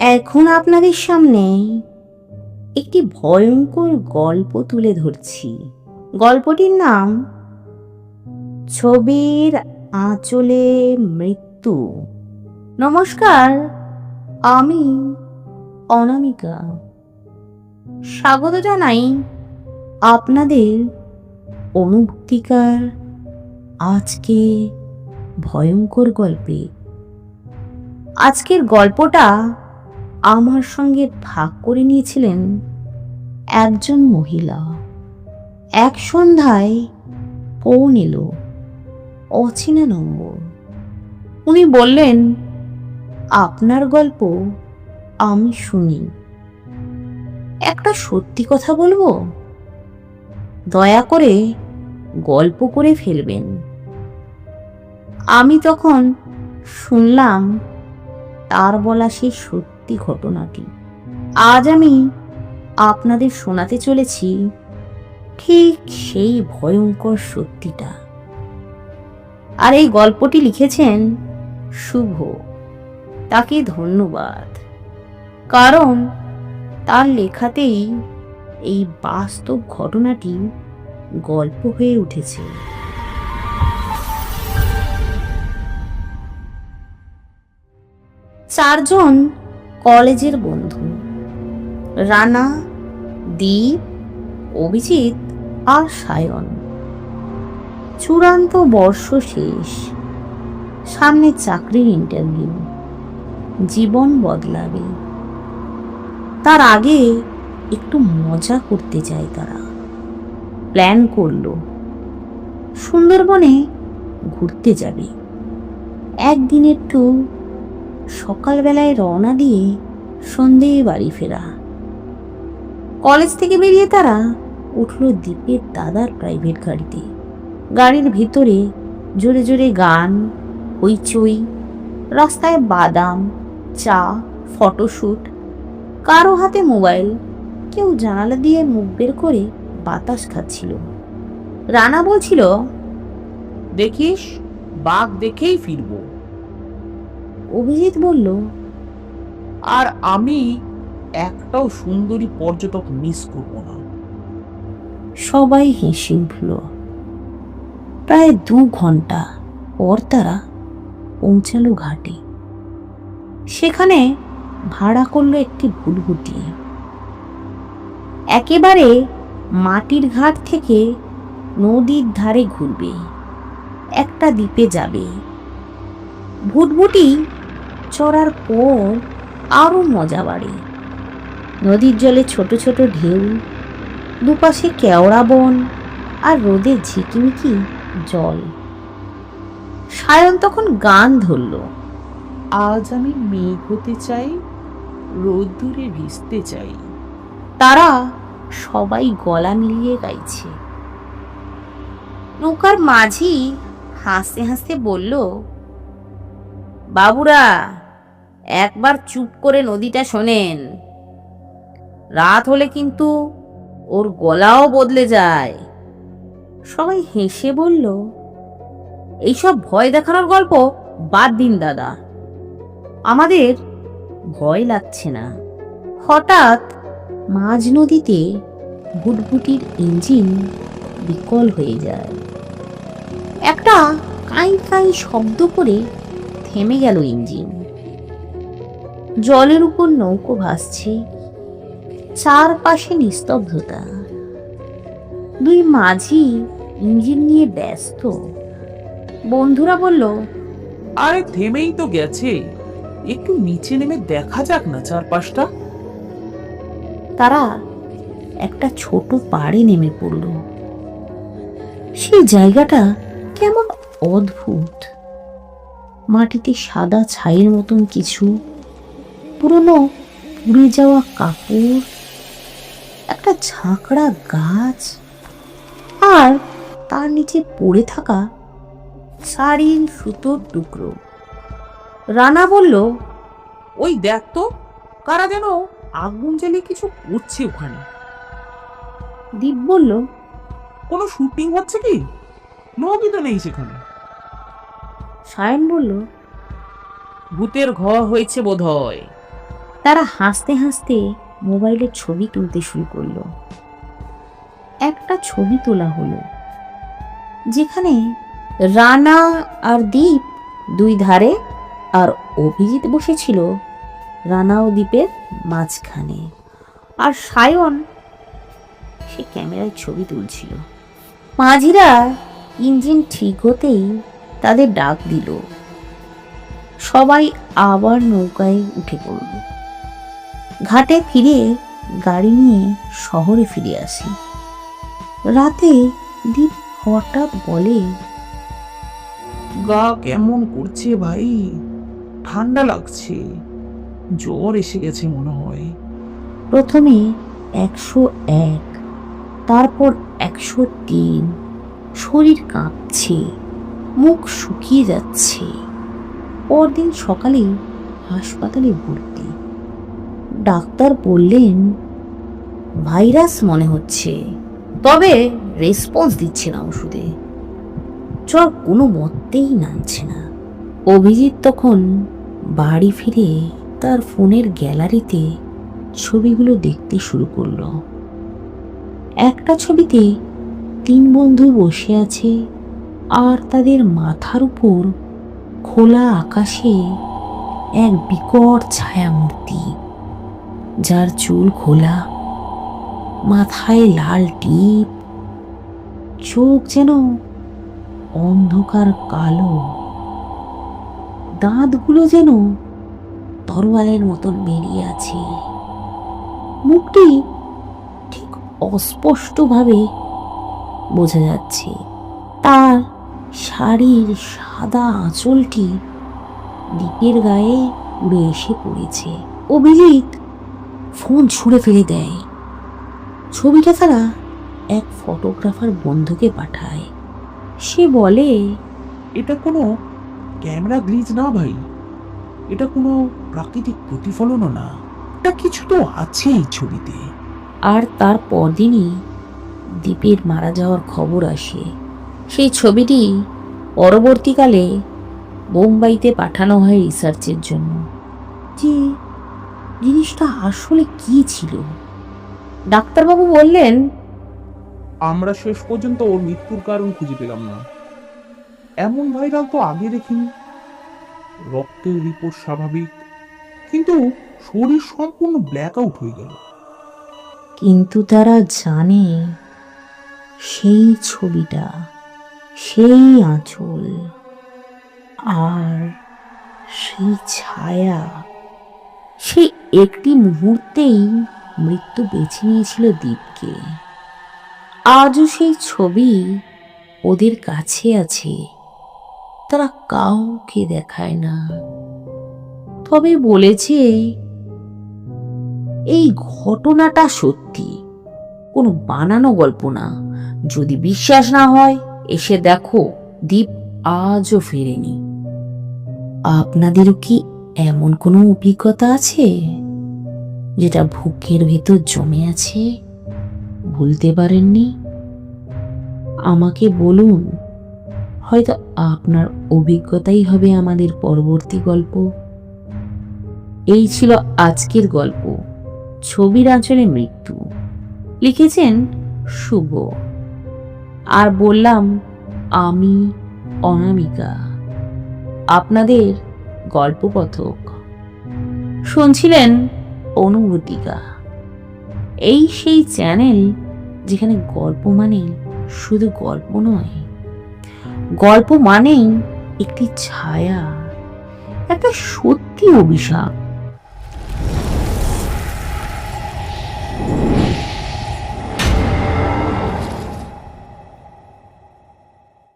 এখন আপনাদের সামনে একটি ভয়ঙ্কর গল্প তুলে ধরছি। গল্পটির নাম, ছবির আঁচলে মৃত্যু। নমস্কার, আমি অনামিকা। স্বাগত জানাই আপনাদের অনুভূতিকার আজকে ভয়ঙ্কর গল্পে। আজকের গল্পটা আমার সঙ্গে ভাগ করে নিয়েছিলেন একজন মহিলা। এক সন্ধ্যায় ফোন এলো, অচেনা নম্বর। উনি বললেন, আপনার গল্প আমি শুনি। একটা সত্যি কথা বলব? দয়া করে গল্প করে ফেলবেন। আমি তখন শুনলাম, তার বলা সেই সত্যি ঘটনাটি। আজ আমি আপনাদের শোনাতে চলেছি ঠিক সেই ভয়ঙ্কর সত্যিটা। আর এই গল্পটি লিখেছেন শুভ। তাকে ধন্যবাদ। কারণ তার লেখাতেই এই বাস্তব ঘটনাটি গল্প হয়ে উঠেছে। চারজন কলেজের বন্ধু। রানা, দীপ, অভিজিৎ আর সায়ন। চূড়ান্ত বর্ষ শেষ। সামনে চাকরির ইন্টারভিউ জীবন বদলাবে। তার আগে একটু মজা করতে চায় তারা। প্ল্যান করল। সুন্দরবনে ঘুরতে যাবে। একদিন একটু সকালবেলায় রওনা দিয়ে সন্ধে বাড়ি ফেরা। কলেজ থেকে বেরিয়ে তারা উঠল দ্বীপের দাদার প্রাইভেট গাড়িতে। গাড়ির ভিতরে জোরে জোরে গান, হইচই, রাস্তায় বাদাম, চা ফটোশ্যুট কারও হাতে মোবাইল, কেউ জানালা দিয়ে মুখ বের করে বাতাস খাচ্ছিল। রানা বলছিল, দেখিস, বাঘ দেখেই ফিরবো। অভিজিৎ বলল আর আমি একটাও সুন্দরী পর্যটক মিস করব না। সবাই হেসে উঠল। প্রায় দু ঘণ্টা পর তারা পৌঁছালো ঘাটে। সেখানে ভাড়া করল একটি ভুলভুটি। একেবারে মাটির ঘাট থেকে নদীর ধারে ঘুরবে একটা দ্বীপে যাবে। ভুটভুটি চড়ার পর আরও মজা বাড়ে। নদীর জলে ছোট ছোট ঢেউ, দুপাশে কেওড়া বন আর রোদে ঝিকিমিকি জল। সায়ন তখন গান ধরল, আজ আমি মেঘ হতে চাই রোদ্দুরে ভিজতে চাই। তারা সবাই গলা মিলিয়ে গাইছে। নৌকার মাঝি হাসতে হাসতে বলল বাবুরা, একবার চুপ করে নদীটা শোনেন। রাত হলে কিন্তু ওর গলাও বদলে যায়। সবাই হেসে বলল, এইসব ভয় দেখানোর গল্প বাদ দিন দাদা। আমাদের ভয় লাগছে না। হঠাৎ মাঝ নদীতে ভুটভুটির ইঞ্জিন বিকল হয়ে যায়। একটা কাই কাই শব্দ করে থেমে গেল ইঞ্জিন। জলের উপর নৌকো ভাসছে। চারপাশে নিস্তব্ধতা। দুই মাঝি ইঞ্জিন নিয়ে ব্যস্ত। বন্ধুরা বলল আরে থেমেই তো গেছে। একটু নিচে নেমে দেখা যাক না চারপাশটা। তারা একটা ছোট পাড়ে নেমে পড়ল। সেই জায়গাটা কেমন অদ্ভুত। মাটিতে সাদা ছাইয়ের মতন কিছু পুরনো পুড়ে যাওয়া কাপড় একটা ঝাঁকড়া গাছ আর তার নিচে পড়ে থাকা শাড়ির সুতোর টুকরো। রানা বলল ওই দেখ তো কারা যেন আগুন জ্বালিয়ে কিছু করছে ওখানে। দীপ বলল কোনো শুটিং হচ্ছে কি? নদী তো নেই সেখানে। সায়ন বলল ভূতের ঘর হয়েছে বোধহয়। তারা হাসতে হাসতে মোবাইলে ছবি তুলতে শুরু করল। একটা ছবি তোলা হলো যেখানে রানা আর দীপ দুই ধারে আর অভিজিৎ বসেছিল রানা ও দ্বীপের মাঝখানে। আর সায়ন সে ক্যামেরায় ছবি তুলছিল। মাঝিরা ইঞ্জিন ঠিক হতেই তাদের ডাক দিল। সবাই আবার নৌকায় উঠে পড়ল। ঘাটে ফিরে গাড়ি নিয়ে শহরে ফিরে আসি। রাতে দীপ হঠাৎ বলে গা কেমন করছে ভাই? ঠান্ডা লাগছে। জ্বর এসে গেছে মনে হয়। প্রথমে একশো এক তারপর একশো তিন শরীর কাঁপছে। মুখ শুকিয়ে যাচ্ছে। পরদিন সকালে হাসপাতালে ভর্তি। ডাক্তার বললেন, ভাইরাস মনে হচ্ছে। তবে রেসপন্স দিচ্ছে না ওষুধে। জ্বর কোনো মতেই নামছে না। অভিজিৎ তখন বাড়ি ফিরে তার ফোনের গ্যালারিতে ছবিগুলো দেখতে শুরু করল। একটা ছবিতে তিন বন্ধু বসে আছে আর তাদের মাথার উপর খোলা আকাশে এক বিকট ছায়ামূর্তি, যার চুল খোলা, মাথায় লাল টিপ, চোখ যেন অন্ধকার কালো। দাঁতগুলো যেন তরোয়ালের মতন বেরিয়ে আছে। মুখটি ঠিক অস্পষ্টভাবে বোঝা যাচ্ছে, তার শাড়ির সাদা আঁচলটি দ্বীপের গায়ে উড়ে এসে পড়েছে। অভিজিৎ ফোন ছুঁড়ে ফেলে দেয়। ছবিটা তারা এক ফটোগ্রাফার বন্ধুকে পাঠায়। সে বলে এটা কোনো ক্যামেরা গ্লিজ না ভাই। এটা কোনো প্রাকৃতিক প্রতিফলনও না। এটা কিছু তো আছে এই ছবিতে। আর তার পরদিনই দ্বীপের মারা যাওয়ার খবর আসে। সেই ছবিটি পরবর্তীকালে বোম্বাইতে পাঠানো হয় রিসার্চের জন্য। যে জিনিসটা আসলে কি ছিল? ডাক্তারবাবু বললেন আমরা শেষ পর্যন্ত ওর মৃত্যুর কারণ খুঁজে পেলাম না। এমন ভাইরাল তো আগে দেখিনি। রক্তের রিপোর্ট স্বাভাবিক কিন্তু শরীর সম্পূর্ণ ব্ল্যাক আউট হয়ে গেল। কিন্তু তারা জানে সেই ছবিটা সেই আঁচল আর সেই ছায়া। সেই একটি মুহূর্তেই মৃত্যু বেছে নিয়েছিল দ্বীপকে আজও সেই ছবি ওদের কাছে আছে। তারা কাউকে দেখায় না। তবে বলেছে, এই ঘটনাটা সত্যি। কোনো বানানো গল্প না। যদি বিশ্বাস না হয় এসে দেখো, দ্বীপ আজও ফেরেনি। আপনাদেরও কি এমন কোনো অভিজ্ঞতা আছে, যেটা বুকের ভেতর জমে আছে? ভুলতে পারেননি? আমাকে বলুন, হয়তো আপনার অভিজ্ঞতাই হবে আমাদের পরবর্তী গল্প। এই ছিল আজকের গল্প, ছবির আঁচলে মৃত্যু। লিখেছেন শুভ। আর বললাম, আমি অনামিকা, আপনাদের গল্পকথক। শুনছিলেন অনুভূতিকা এই সেই চ্যানেল যেখানে গল্প মানে শুধু গল্প নয়, গল্প মানেই একটি ছায়া, একটা সত্যি অভিশাপ।